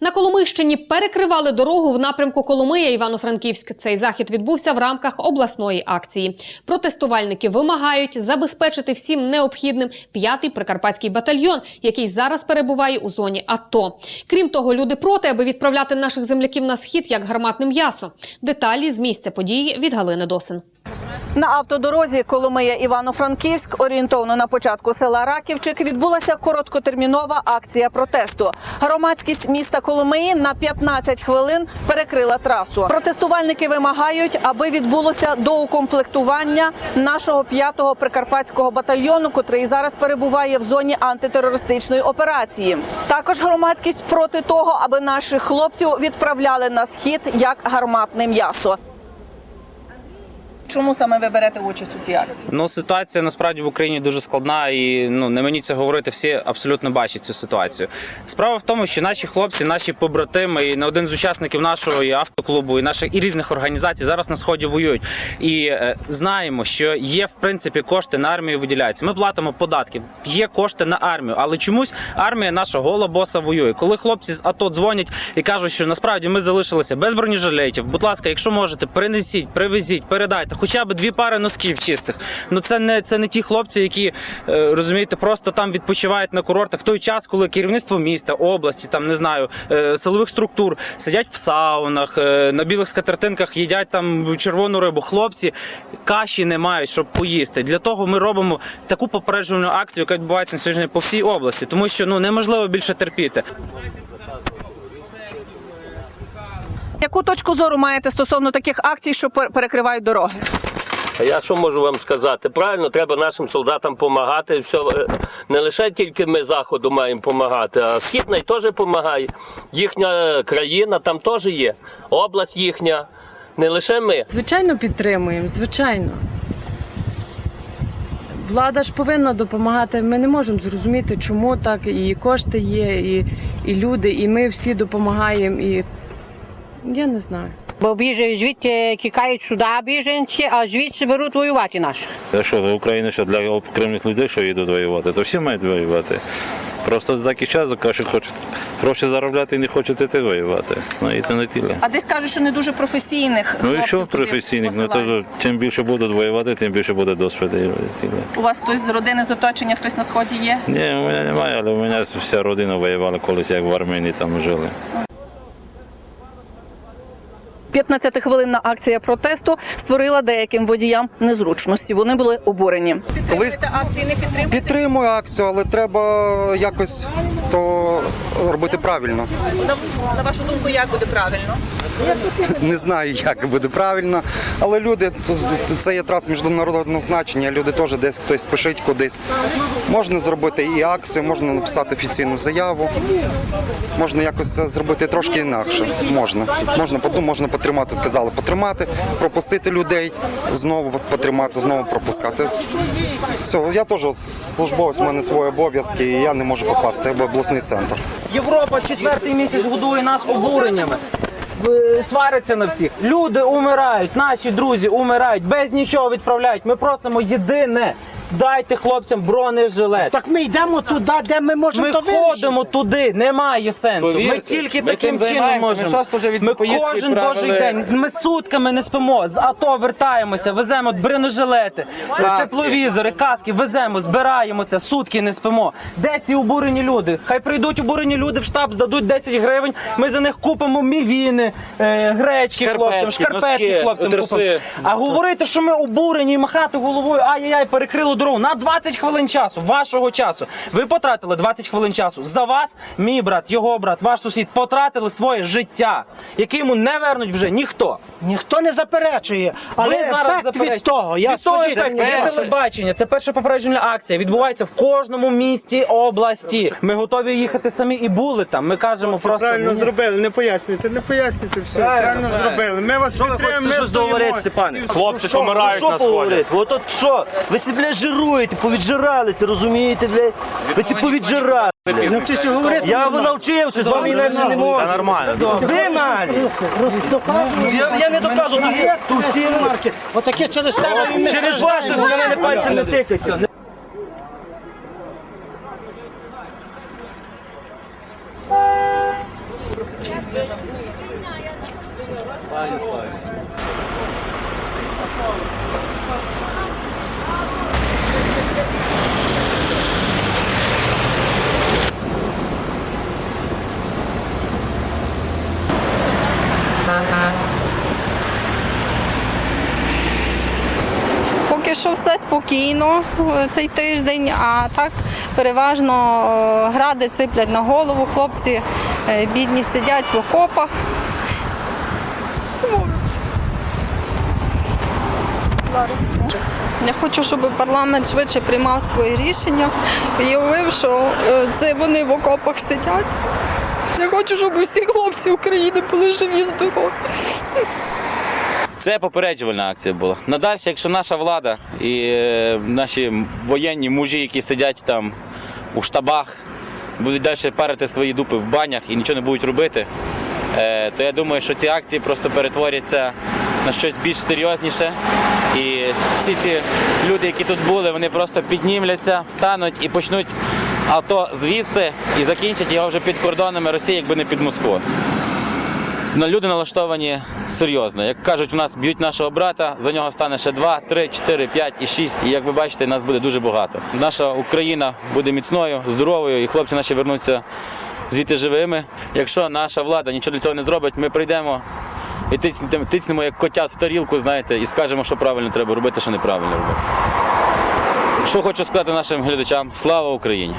На Коломийщині перекривали дорогу в напрямку Коломия Івано-Франківськ. Цей захід відбувся в рамках обласної акції. Протестувальники вимагають забезпечити всім необхідним п'ятий прикарпатський батальйон, який зараз перебуває у зоні АТО. Крім того, люди проти, аби відправляти наших земляків на схід як гарматне м'ясо. Деталі з місця події від Галини Досин. На автодорозі Коломия Івано-Франківськ, орієнтовно на початку села Раківчик, відбулася короткотермінова акція протесту. Громадськість міста Коломиї на 15 хвилин перекрила трасу. Протестувальники вимагають, аби відбулося доукомплектування нашого 5-го прикарпатського батальйону, котрий зараз перебуває в зоні антитерористичної операції. Також громадськість проти того, аби наших хлопців відправляли на схід як гарматне м'ясо. Чому саме ви берете участь у цій акції? Ну, ситуація насправді в Україні дуже складна, і ну не мені це говорити. Всі абсолютно бачать цю ситуацію. Справа в тому, що наші хлопці, наші побратими, і не один з учасників нашого і автоклубу, і наших і різних організацій зараз на сході воюють. І е, знаємо, що є в принципі кошти на армію виділяються. Ми платимо податки, є кошти на армію, але чомусь армія наша гола боса воює. Коли хлопці з АТО дзвонять і кажуть, що насправді ми залишилися без бронежилетів. Будь ласка, якщо можете, принесіть, привезіть, передайте, хоча б дві пари носків чистих. Ну це не це не ті хлопці, які е, розумієте, просто там відпочивають на курортах в той час, коли керівництво міста, області, там не знаю, е, силових структур сидять в саунах, е, на білих скатертинках їдять там червону рибу. Хлопці каші не мають, щоб поїсти. Для того ми робимо таку попереджувальну акцію, яка відбувається на сьогодні по всій області, тому що ну неможливо більше терпіти. Яку точку зору маєте стосовно таких акцій, що перекривають дороги? А я що можу вам сказати? Правильно, треба нашим солдатам допомагати. Все, е, не лише тільки ми заходу маємо допомагати, а східний теж допомагає. Їхня країна там теж є, область їхня, не лише ми. Звичайно, підтримуємо, звичайно. Влада ж повинна допомагати. Ми не можемо зрозуміти, чому так. І кошти є, і, і люди, і ми всі допомагаємо. І я не знаю. Бо біжають звідти тікають сюди біженці, а звідси беруть воювати наші. А що, Україна що для окремих людей, що їдуть воювати, то всі мають воювати. Просто за такий час каже, хочуть гроші заробляти і не хочуть іти воювати. Ну і не тіля. А десь кажуть, що не дуже професійних. Ну і що професійних? Ну то чим більше будуть воювати, тим більше буде досвіду. У вас хтось з родини з оточення, хтось на сході є? Ні, у мене немає, але у мене вся родина воювала колись, як в Арменії там жили. 15-хвилинна акція протесту створила деяким водіям незручності. Вони були обурені. Колись акції не підтримуєте? підтримую акцію, але треба якось то робити правильно. На вашу думку, як буде правильно? Не знаю, як буде правильно, але люди тут це є траса міжнародного значення. Люди теж десь хтось спішить кудись. Можна зробити і акцію, можна написати офіційну заяву. Можна якось це зробити трошки інакше. Можна. Можна ну, можна потримати, от казали, потримати, пропустити людей, знову потримати, знову пропускати. Все, я теж службовець, у мене свої обов'язки, і я не можу попасти в обласний центр. Європа четвертий місяць годує нас обуреннями. В- Свариться на всіх. Люди умирають, наші друзі умирають, без нічого відправляють. Ми просимо єдине. Дайте хлопцям бронежилет. Так ми йдемо туди, де ми можемо Ми то вирішити. ходимо туди, немає сенсу. ми Повірте, тільки ми таким цим чином займаємося. Ми можемо. шосто вже від ми поїздки кожен відправили. божий день. Ми сутками не спимо. З АТО вертаємося, веземо бронежилети, тепловізори, каски, веземо, збираємося, сутки не спимо. Де ці обурені люди? Хай прийдуть обурені люди в штаб, здадуть 10 гривень. Ми за них купимо мівіни, е, гречки Шкарпетки, хлопцям, шкарпетки носки, хлопцям труси. купимо. А говорити, що ми обурені і махати головою, ай-яй-яй, перекрили дорогу на 20 хвилин часу, вашого часу. Ви потратили 20 хвилин часу. За вас, мій брат, його брат, ваш сусід потратили своє життя, яке йому не вернуть вже ніхто. Ніхто не заперечує, але Ви зараз ефект заперечуєте. від того. Я від того скажіть, ефекту мені, є телебачення. Це перша попередження акція. Відбувається в кожному місті області. Ми готові їхати самі і були там. Ми кажемо просто Правильно ну, зробили, не пояснюйте, не пояснюйте все. Правильно, зробили. Ми вас підтримуємо. ми стоїмо. пане? Хлопці помирають що поговорити? От от що? Ви всі, блядь, жируєте, повіджиралися, розумієте, блядь? Ви всі повіджирали. Навчися говорити. Я навчився, з вами інакше не можу. нормально. Ви малі. Я, я не доказую, то є. То всі Отаке через тебе і ми через вас ви мене не пальцем не тикаться. Поки що все спокійно е, цей тиждень, а так переважно е, гради сиплять на голову. Хлопці е, бідні сидять в окопах. Я хочу, щоб парламент швидше приймав свої рішення і уявив, що це вони в окопах сидять. Я хочу, щоб усі хлопці України були живі, здорові. Це попереджувальна акція була. Надалі, якщо наша влада і е, наші воєнні мужі, які сидять там у штабах, будуть далі парити свої дупи в банях і нічого не будуть робити, е, то я думаю, що ці акції просто перетворяться на щось більш серйозніше. І всі ці люди, які тут були, вони просто піднімляться, встануть і почнуть авто звідси і закінчать його вже під кордонами Росії, якби не під Москвою. Ну, люди налаштовані серйозно. Як кажуть, у нас б'ють нашого брата, за нього стане ще 2, 3, 4, 5 і 6. І як ви бачите, нас буде дуже багато. Наша Україна буде міцною, здоровою, і хлопці наші вернуться звідти живими. Якщо наша влада нічого для цього не зробить, ми прийдемо і тицнемо, як котят в тарілку, знаєте, і скажемо, що правильно треба робити, що неправильно робити. Що хочу сказати нашим глядачам: слава Україні!